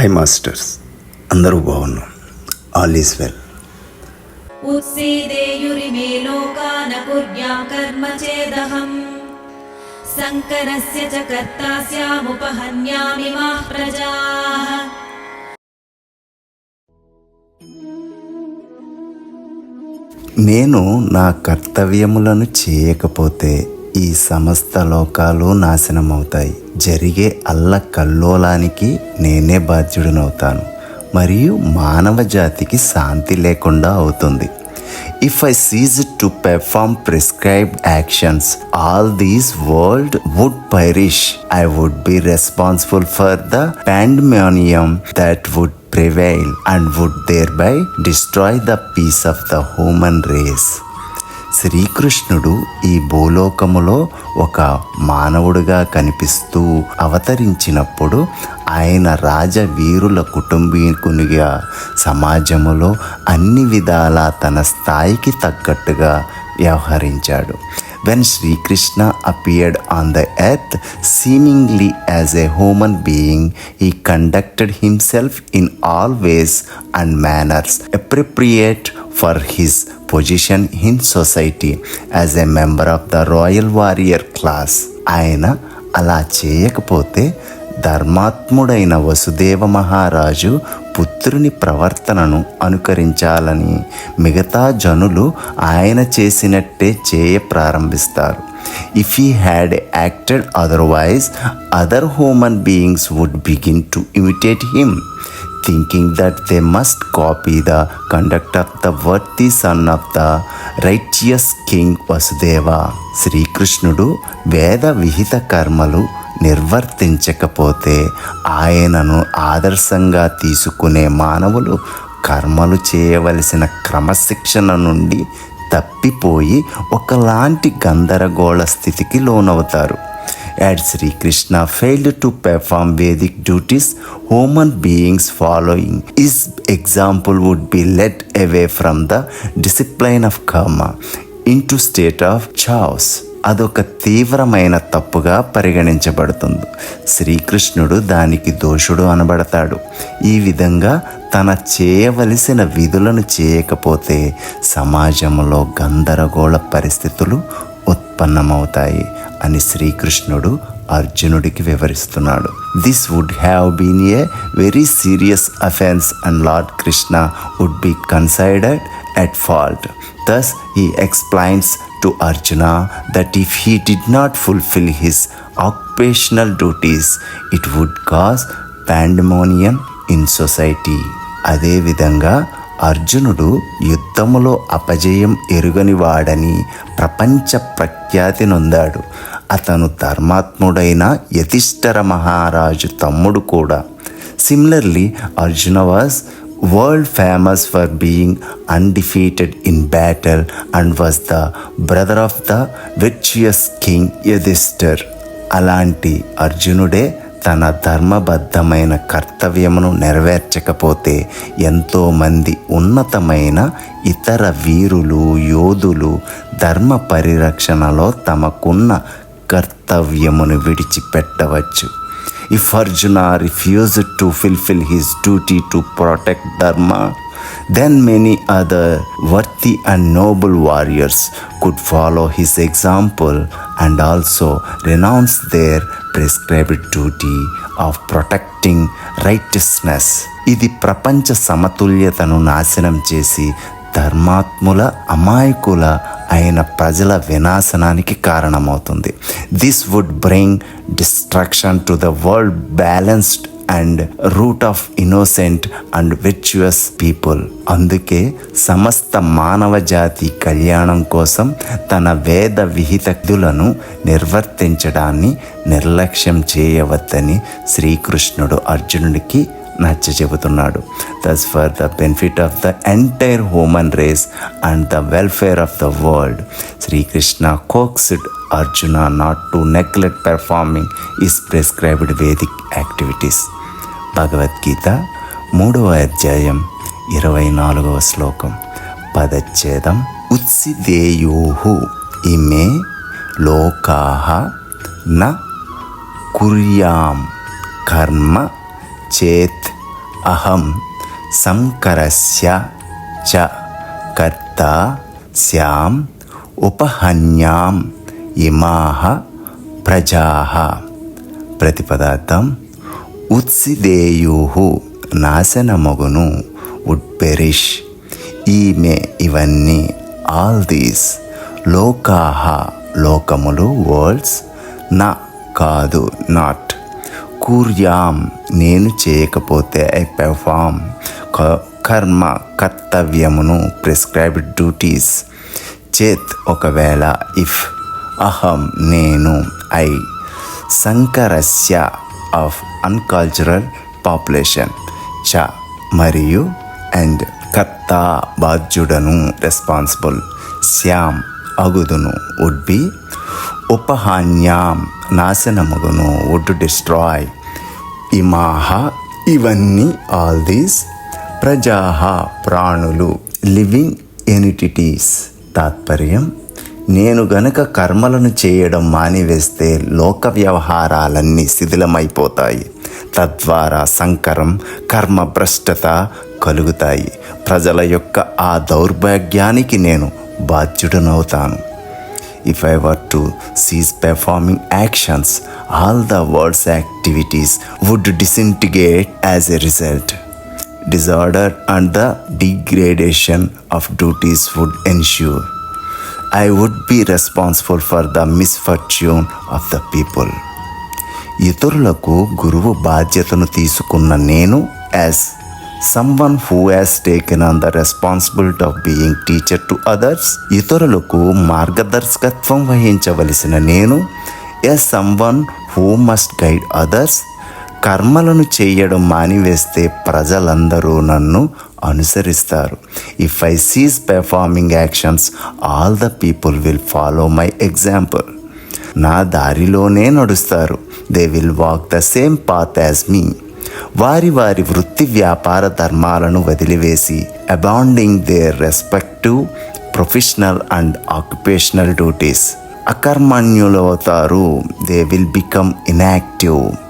Hi masters అందరూ బాగున్నాం. All is well. ఉత్సేదేయురిమే లోకాన కుర్యాం కర్మ చేదహం. శంకరస్య చ కర్తాస్యాముపహన్యామి మా ప్రజాః. నేను నా కర్తవ్యములను చేయకపోతే ఈ సమస్త లోకాలు నాశనమవుతాయి. జరిగే అల్ల కల్లోలానికి నేనే బాధ్యుడినవుతాను. మరియు మానవ జాతికి శాంతి లేకుండా అవుతుంది. If I cease to perform prescribed actions all these world would perish I would be responsible for the pandemonium that would prevail and would thereby destroy the peace of the human race. శ్రీకృష్ణుడు ఈ భూలోకములో ఒక మానవుడిగా కనిపిస్తూ అవతరించినప్పుడు ఆయన రాజవీరుల కుటుంబీకునిగా సమాజములో అన్ని విధాలా తన స్థాయికి తగ్గట్టుగా వ్యవహరించాడు. When Sri Krishna appeared on the earth, seemingly as a human being, he conducted himself in all ways and manners appropriate for his position in society as a member of the royal warrior class. ఆయన అలా చేయకపోతే ధర్మాత్ముడైన వసుదేవ మహారాజు పుత్రుని ప్రవర్తనను అనుకరించాలని మిగతా జనులు ఆయన చేసినట్టే చేయ ప్రారంభిస్తారు. If he had acted otherwise other human beings would begin to imitate him thinking that they must copy the conduct of the worthy son of the righteous king Vasudeva శ్రీకృష్ణుడు వేద విహిత కర్మలు నిర్వర్తించకపోతే ఆయనను ఆదర్శంగా తీసుకునే మానవులు కర్మలు చేయవలసిన క్రమశిక్షణ నుండి తప్పిపోయి ఒకలాంటి గందరగోళ స్థితికి లోనవుతారు. Had Shrikrishna failed to perform Vedic duties duties, beings following following. Example would be led away from the the of of karma into state of chaos అదొక తీవ్రమైన తప్పుగా పరిగణించబడుతుంది. శ్రీకృష్ణుడు దానికి దోషుడు అనబడతాడు. ఈ విధంగా తన చేయవలసిన విధులను చేయకపోతే సమాజంలో గందరగోళ పరిస్థితులు ఉత్పన్నమవుతాయి. అని శ్రీకృష్ణుడు అర్జునుడికి వివరిస్తున్నాడు. This would have been a very serious offence and Lord Krishna would be considered at fault thus he explains to Arjuna that if he did not fulfil his occupational duties it would cause pandemonium in society అదేవిధంగా అర్జునుడు యుద్ధములో అపజయం ఎరుగనివాడని ప్రపంచ ప్రఖ్యాతి నొందాడు. అతను ధర్మాత్ముడైన యతిష్ఠర మహారాజు తమ్ముడు కూడా. Similarly Arjuna was world famous for being undefeated in battle and was the brother of the virtuous king Yudhishthira అలాంటి అర్జునుడే తన ధర్మబద్ధమైన కర్తవ్యమును నెరవేర్చకపోతే ఎంతోమంది ఉన్నతమైన ఇతర వీరులు యోధులు ధర్మ పరిరక్షణలో తమకున్న కర్తవ్యమును విడిచిపెట్టవచ్చు. If Arjuna refuse to fulfil his duty to protect dharma then many other worthy and noble warriors could follow his example and also renounce their prescribed duty of protecting righteousness ఇది ప్రపంచ సమతుల్యతను నాశనం చేసి ధర్మాత్ముల అమాయకుల అయిన ప్రజల వినాశనానికి కారణమవుతుంది this would bring destruction to the world balanced and root of innocent and virtuous people అందుకే సమస్త మానవ జాతి కళ్యాణం కోసం తన వేద విహితలను నిర్వర్తించడాన్ని నిర్లక్ష్యం చేయవద్దని శ్రీకృష్ణుడు అర్జునుడికి నచ్చ చెబుతున్నాడు thus for the benefit of the entire human race and the welfare of the world Shrikrishna coaxed Arjuna not to neglect performing his prescribed Vedic activities Bhagavad Gita మూడవ అధ్యాయం ఇరవై నాలుగవ శ్లోకం. పదచ్ఛేదం ఉత్సిదేయూహు ఇమే లోకా న కుర్యాం కర్మ చేత్ అహం సంకరస్య చ కర్త శ్యాం ఉపహన్యాం ఇమాహ ప్రజా. ప్రతిపదార్థం ఉత్సిదేయు నాశనమగును వుడ్ పెరిష్ ఈమె ఇవన్నీ ఆల్ దీస్ లోకాహ లోకములు వరల్డ్స్ నా కాదు నాట్ కూర్యాం నేను చేయకపోతే ఐ పెర్ఫామ్ కర్మ కర్తవ్యమును ప్రిస్క్రైబ్డ్ డ్యూటీస్ చేత్ ఒకవేళ ఇఫ్ అహం నేను ఐ సంకరస్య ఆఫ్ అన్కల్చరల్ పాపులేషన్ చ మరియు అండ్ కర్త బాధ్యుడను రెస్పాన్సిబుల్ శ్యామ్ అగుదును వుడ్ బి ఉపహాన్యాం నాశనముగును వుడ్ డిస్ట్రాయ్ ఇమాహ ఇవన్నీ ఆల్ దీస్ ప్రజాహ ప్రాణులు లివింగ్ ఎనిటిటీస్ తాత్పర్యం నేను గనక కర్మలను చేయడం మానివేస్తే లోక వ్యవహారాలన్నీ శిథిలమైపోతాయి. తద్వారా సంకరం కర్మ భ్రష్టత కలుగుతాయి. ప్రజల యొక్క ఆ దౌర్భాగ్యానికి నేను బాధ్యుడనవుతాను. If I were to cease performing actions all the worlds activities would disintegrate as a result disorder and the degradation of duties would ensure I would be responsible for the misfortune of the people ఇతరులకు గురువు బాధ్యతను తీసుకున్న నేను as someone who has taken on the responsibility of being teacher to others ఇతరులకు మార్గదర్శకత్వం వహించవలసిన నేను as someone who must guide others కర్మలను చేయడం మానివేస్తే ప్రజలందరూ నన్ను అనుసరిస్తారు. If I cease performing actions all the people will follow my example నా దారిలోనే నడుస్తారు. They will walk the same path as me వారి వారి వృత్తి వ్యాపార ధర్మాలను వదిలివేసి abounding their respective professional and occupational duties అకర్మణ్యులవుతారు. They will become inactive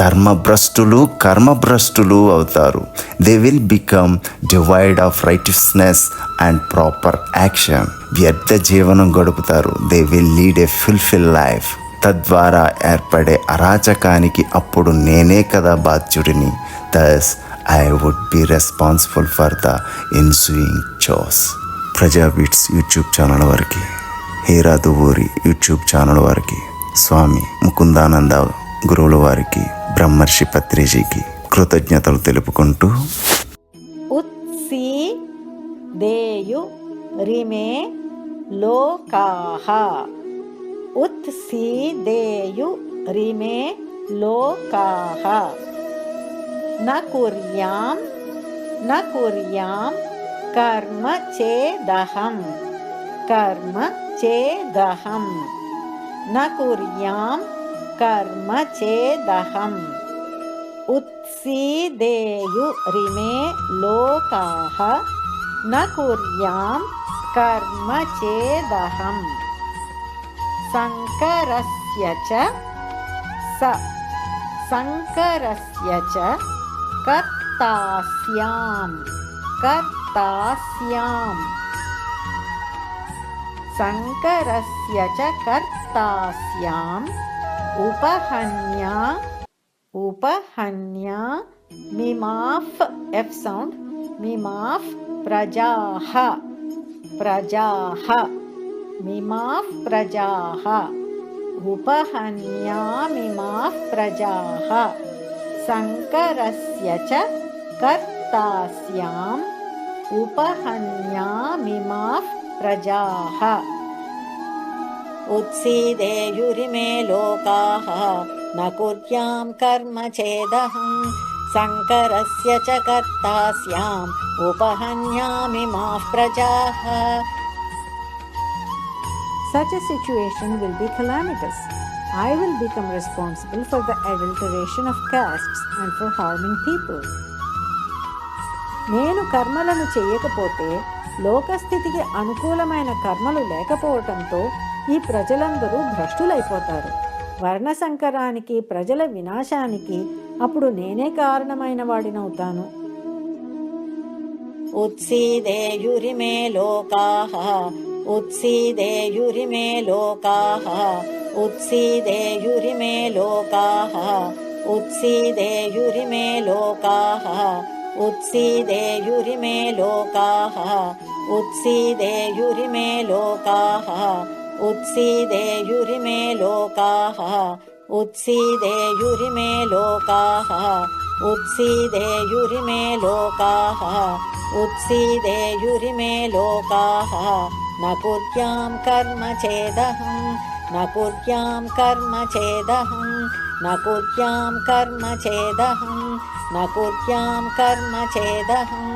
ధర్మభ్రష్టులు కర్మభ్రష్టులు అవుతారు. They will become divide of righteousness and proper action వ్యర్థ జీవనం గడుపుతారు. They will lead a fulfil life తద్వారా ఏర్పడే అరాచకానికి అప్పుడు నేనే కదా బాధ్యుడిని. Thus I would be responsible for the ensuing chaos Praja Beats YouTube channel వారికి. హీరా దువూరి యూట్యూబ్ ఛానల్ వారికి. స్వామి ముకుందానంద గురువుల వారికి బ్రహ్మర్షి పత్రిజీకి కృతజ్ఞతలు తెలుపుకుంటూ ఉత్సి దేయు రిమే లోకాహ. ఉత్సి దేయు రిమే లోకాహ. నకుర్యాం నకుర్యాం కర్మ చేదహం కర్మ చేదహం. నకుర్యాం कर्म चेदहम् उत्सीदेयु रिमे लोकाः न कुर्यां कर्म चेदहम् शङ्करस्य च स शङ्करस्य च कर्तास्यां उपहन्या उपहन्या मिमाफ् एफ् सौण्ड् मिमाफ् प्रजाः प्रजाः मिमाफ् प्रजाः उपहन्यामिमाः प्रजाः शङ्करस्य च कर्तास्याम् उपहन्यामिमाः प्रजाः उत्सीदेयुरिमे लोकाः न कुर्यां कर्म चेदहं शङ्करस्य च कर्ता स्याम् उपहन्यामिमाः प्रजाः Such a situation will be calamitous. I will become responsible for the adulteration of castes and for harming people. నేను కర్మలను చేయకపోతే లోకస్థితికి అనుకూలమైన కర్మలు లేకపోవటంతో ఈ ప్రజలందరూ భ్రష్టులైపోతారు. వర్ణసంకరానికి ప్రజల వినాశానికి అప్పుడు నేనే కారణమైన వాడినవుతాను ఉత్సీదేయురిమే లోకా ఉత్సీదేయురిమే లోకా లోకా उत्सीदेयुरिमे लोकाः उत्सीदेयुरिमे लोकाः उत्सीदेयुरिमे लोकाः उत्सीदेयुरिमे लोकाः। न कुर्यां कर्म चेदहं न कुर्यां कर्म चेदहं न कुर्यां कर्म चेदहं न कुर्यां कर्म चेदहं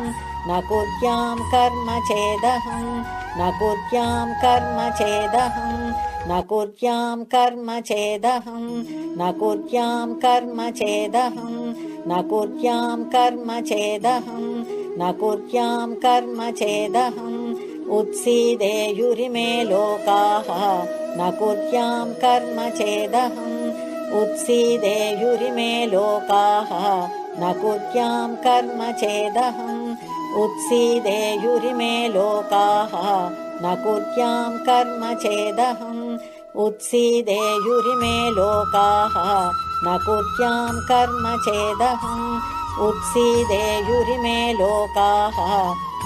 न कुर्यां कर्म चेदहं न कुर्यां कर्म चेदहं न कुर्यां कर्म चेदहं न कुर्यां कर्म चेदहं न कुर्यां कर्म चेदहं न कुर्यां कर्म चेदहम् उत्सीदेयुरिमे लोकाः न कुर्यां कर्म चेदहम् उत्सीदेयुरिमे लोकाः न कुर्यां कर्म चेदहम् उत्सीदेयुरिमे लोकाः न कुर्यां कर्म चेदहम्। उत्सीदेयुरिमे लोकाः न कुर्यां कर्म चेदहम्। उत्सीदेयुरिमे लोकाः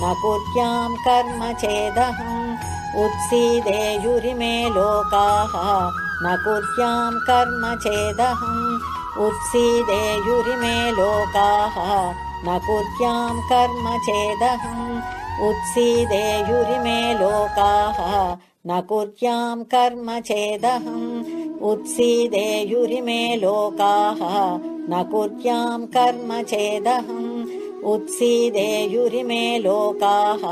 न कुर्यां कर्म चेदहम्। उत्सीदेयुरिमे लोकाः न कुर्यां कर्म चेदहम्। उत्सीदेयुरिमे लोकाः न कुर्यां कर्म चेदहम्। उत्सीदेयुरिमे लोकाः। न कुर्यां कर्म चेदहम्। उत्सीदेयुरिमे लोकाः। न कुर्यां कर्म चेदहम्। उत्सीदेयुरिमे लोकाः।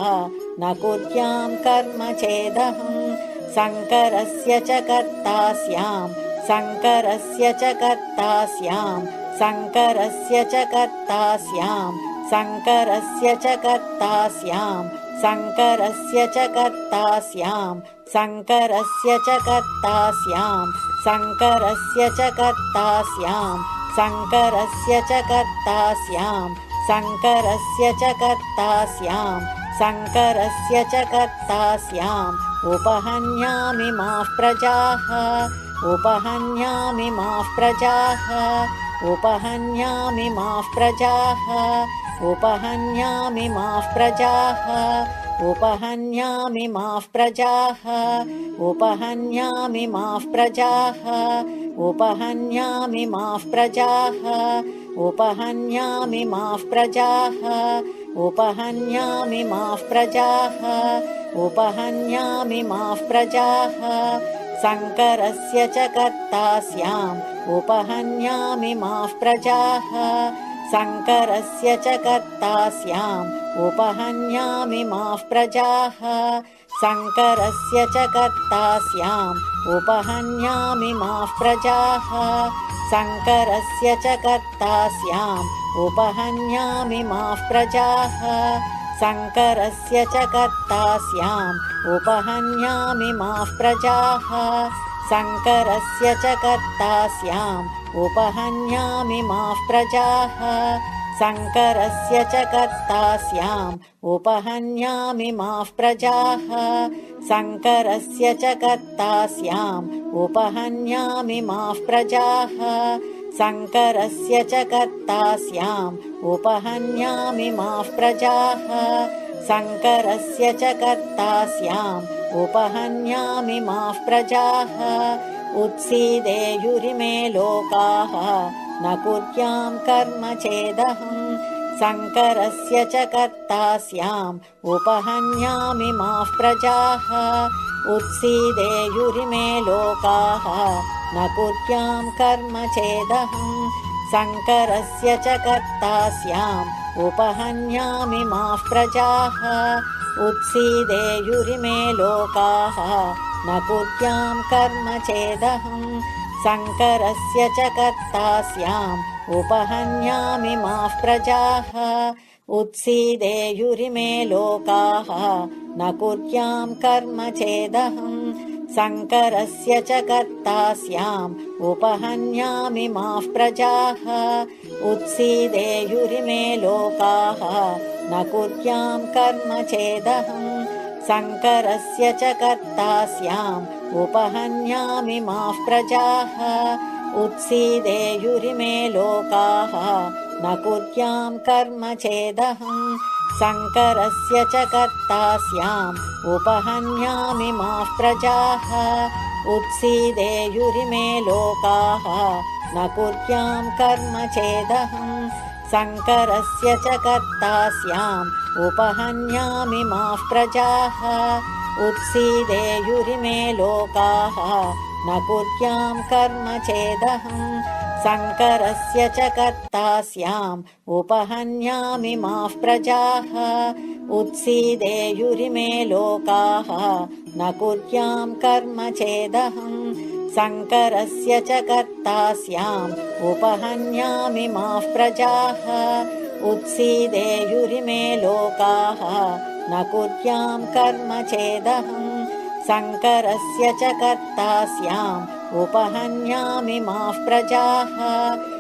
न कुर्यां कर्म चेदहम्। शङ्करस्य च कर्ता स्याम्। शङ्करस्य च कर्ता स्याम् शङ्करस्य च कर्ता स्यां शङ्करस्य च कर्ता स्यां शङ्करस्य च कर्ता स्यां शङ्करस्य च कर्ता स्यां शङ्करस्य च कर्ता स्यां शङ्करस्य च कर्ता स्यां शङ्करस्य च कर्ता स्यां शङ्करस्य च कर्ता स्याम् उपहन्यामि माप्रजाः उपहन्यामि माः प्रजाः। उपहन्यामि माः प्रजाः उपहन्यामि माः प्रजाः उपहन्यामि माः प्रजाः उपहन्यामि माः प्रजाः उपहन्यामि माः प्रजाः उपहन्यामि माः प्रजाः उपहन्यामि माः प्रजाः उपहन्यामि माः प्रजाः। शङ्करस्य च कर्ता स्याम् उपहन्यामि माः प्रजाः। शङ्करस्य च कर्ता स्याम्। उपहन्यामि माः प्रजाः। शङ्करस्य च कर्ता स्याम्। उपहन्यामि माः प्रजाः। शङ्करस्य च कर्ता स्याम्। उपहन्यामि माः प्रजाः। शङ्करस्य च कर्ता स्याम्। उपहन्यामि माः प्रजाः शङ्करस्य च कर्ता स्याम् उपहन्यामि माः प्रजाः। शङ्करस्य च कर्ता स्याम् उपहन्यामि माः प्रजाः। शङ्करस्य च कर्ता स्याम् उपहन्यामि माः प्रजाः। शङ्करस्य च कर्ता स्याम् उपहन्यामि माः प्रजाः। शङ्करस्य च कर्ता स्याम् उपहन्यामि माः प्रजाः। उत्सीदेयुरिमे लोकाः। न कुर्यां कर्म चेदहम् शङ्करस्य च कर्ता स्याम्। उपहन्यामि माः प्रजाः। उत्सीदेयुरिमे लोकाः। न कुर्यां कर्म चेदहम् शङ्करस्य च कर्ता स्याम्। उपहन्यामि माः प्रजाः उत्सीदेयुरिमे लोकाः न कुर्यां कर्म चेदहम् शङ्करस्य च कर्ता स्याम् उपहन्यामि माः प्रजाः उत्सीदेयुरिमे लोकाः न कुर्यां कर्म चेदहम् शङ्करस्य च कर्ता स्याम् उपहन्यामि माः प्रजाः उत्सीदेयुरिमे लोकाः न कुर्याम् कर्म चेदहम् शङ्करस्य च कर्ता स्याम् उपहन्यामि माः प्रजाः। उत्सीदेयुरिमे लोकाः न कुर्याम् कर्म चेदहम् शङ्करस्य च कर्ता स्याम् उपहन्यामि माः प्रजाः। उत्सीदेयुरिमे लोकाः न कुर्याम् कर्म चेदहम् शङ्करस्य च कर्ता स्याम् उपहन्यामि माः प्रजाः। उत्सीदेयुरिमे लोकाः। न कुर्याम् कर्म चेदहम्। शङ्करस्य च कर्ता स्याम् उपहन्यामि माः प्रजाः। उत्सीदेयुरिमे लोकाः। न कुर्याम् कर्म चेदहम् शङ्करस्य च कर्ता स्याम् उपहन्यामि माः प्रजाः। उत्सीदेयुरिमे लोकाः। न कुर्याम् कर्म चेदहम् शङ्करस्य च कर्ता स्याम् उपहन्यामि माः प्रजाः